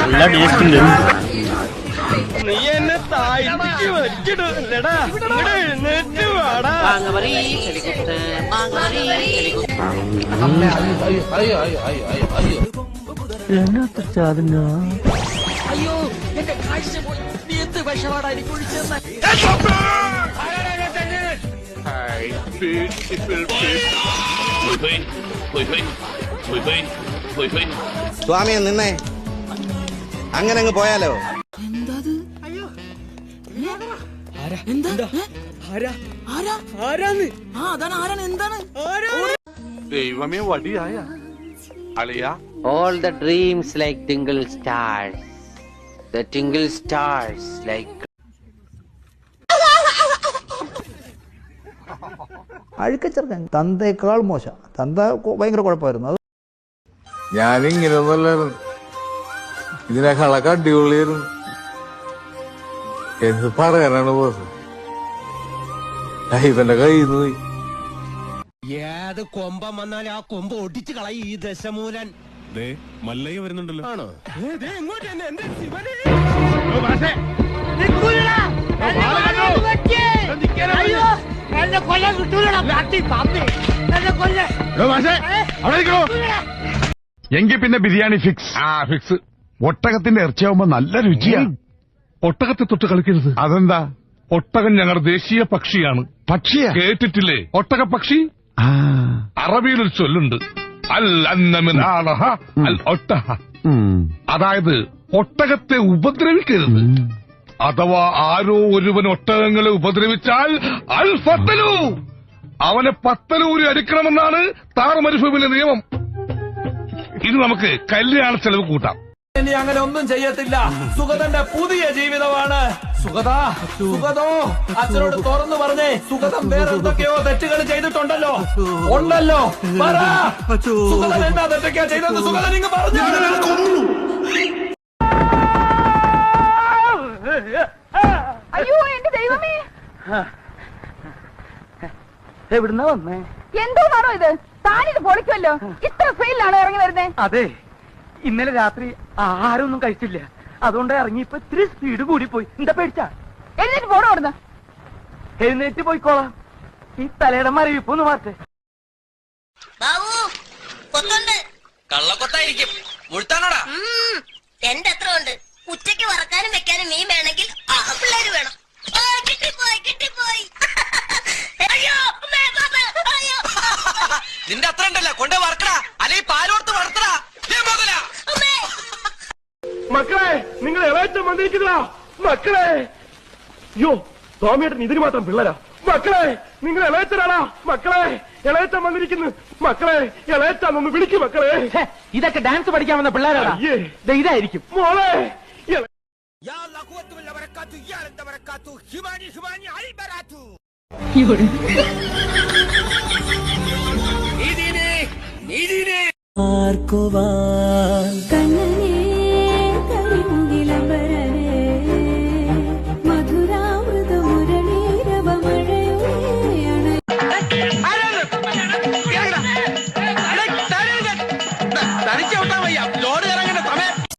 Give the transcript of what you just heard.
നല്ല ടേസ്റ്റ് ഉണ്ട്. നീ എന്നെ മാങ്ങവറി ചെളികുത്ത് അയ്യോ എന്റെ കാഴ്ച പോയി നീ എന്ത് വിഷമാടാ എനിക്ക് ഒഴിച്ചെന്ന് സ്വാമി നിന്നേ. അങ്ങനെ അങ്ങ് പോയാലോ? ദൈവമേ വടിയായ. അളിയ. All the dreams like twinkle stars the twinkle stars like അഴുക്കച്ചെറുക്കൻ. തന്തയേക്കാൾ മോശം. തന്ത ഭയങ്കര കുഴപ്പമായിരുന്നു. അത് ഇതിനെ ഇതിനേക്കാളൊക്കെ അടിപൊളിയായിരുന്നു. എന്ത് പറയാനാണ് ബോസ്? ഇവന്റെ കയ്യിൽ നിന്ന് പോയി. ഏത് കൊമ്പം വന്നാൽ ആ കൊമ്പ് ഒടിച്ചു കളയും ഈ ദശമൂലൻ. മല്ലയ്യ വരുന്നുണ്ടല്ലോ. ആണോ? എങ്ങോട്ട് തന്നെ എന്റെ ശിവനെ? എങ്കിൽ പിന്നെ ബിരിയാണി ഫിക്സ് ആ ഫിക്സ് ഒട്ടകത്തിന്റെ ഇറച്ചിയാവുമ്പോ നല്ല രുചിയാ. ഒട്ടകത്തെ തൊട്ട് കളിക്കരുത്. അതെന്താ? ഒട്ടകൻ ഞങ്ങളുടെ ദേശീയ പക്ഷിയാണ്. പക്ഷിയാ? കേട്ടിട്ടില്ലേ? ഒട്ടക പക്ഷി? അറബിയിൽ ഒരു ചൊല്ലുണ്ട്. അൽ അന്നമിൻ ആളഹ അൽ ഒട്ടഹ. അതായത് ഒട്ടകത്തെ ഉപദ്രവിക്കരുത്. അഥവാ ആരോ ഒരുവൻ ഒട്ടകങ്ങളെ ഉപദ്രവിച്ചാൽ അൽ ഫത്തലു. അവനെ പത്തലൂരി അടിക്കണമെന്നാണ് താർ നിയമം. ഇത് നമുക്ക് കല്യാണ ചെലവ് കൂട്ടാം. ഇനി അങ്ങനെ ഒന്നും ചെയ്യത്തില്ല. സുഗതന്റെ പുതിയ ജീവിതമാണ്. സുഗത സുഗതോ അച്ഛനോട് തുറന്നു പറഞ്ഞേ സുഗതം വേറെ എന്തൊക്കെയോ തെറ്റുകൾ ചെയ്തിട്ടുണ്ടല്ലോ. ഉണ്ടല്ലോ. പറ. സുഗതൻ എന്നാ തെറ്റൊക്കെയാ ചെയ്തെന്ന് സുഗതൻ ഇങ്ങ് പറഞ്ഞു. അയ്യോ എന്റെ ദൈവമേ. എവിടുന്ന വന്നേ? എന്തോന്നാണോ ഇത്? താനിത് പൊളിക്കുമല്ലോ? ഇത്ര ഫെയിലാണ് ഇറങ്ങി വരുന്നത് അതെ. ഇന്നലെ രാത്രി ആഹാരമൊന്നും കഴിച്ചില്ല. അതുകൊണ്ട് ഇറങ്ങി ഇപ്പൊ ഇത്തിരി സ്പീഡ് കൂടി പോയി എന്താ പേടിച്ചാ? എഴുന്നേറ്റ് പോണോ അവിടുന്ന്. എഴുന്നേറ്റ് പോയിക്കോളാം. ഈ തലയുടെ മരവിപ്പൊന്ന് മാറ്റേ. കള്ളക്കൊത്തായിരിക്കും. എന്റെ അത്ര ഉണ്ട് ഉച്ചയ്ക്ക് വറക്കാനും വെക്കാനും മീൻ വേണമെങ്കിൽ ആ പിള്ളേര് വേണം ആ, കിട്ടിപ്പോയി കിട്ടിപ്പോയി അയ്യോ അമ്മേ, ബാബേ, അയ്യോ നിന്റെ അത്ര ഉണ്ടല്ലോ കൊണ്ടേ വറക്കടാ. അല്ലെങ്കിൽ പാലോർത്ത് വളർത്തടാ മക്കളെ നിങ്ങൾ എവേറ്റം വന്നിരിക്കുന്നതാ മക്കളെ. അയ്യോ സ്വാമിയേട്ടൻ ഇതിന് മാത്രം പിള്ളരാ. മക്കളെ നിങ്ങൾ ഇളയച്ചനാടാ മക്കളെ ഇളയച്ചൻ വന്നിരിക്കുന്നു. മക്കളെ ഇളയച്ചാൻ ഒന്ന് വിളിക്കും മക്കളെ. ഇതൊക്കെ ഡാൻസ് പഠിക്കാൻ വന്ന പിള്ളേരാണ് ഇതായിരിക്കും. മോളെ ഇള- Marco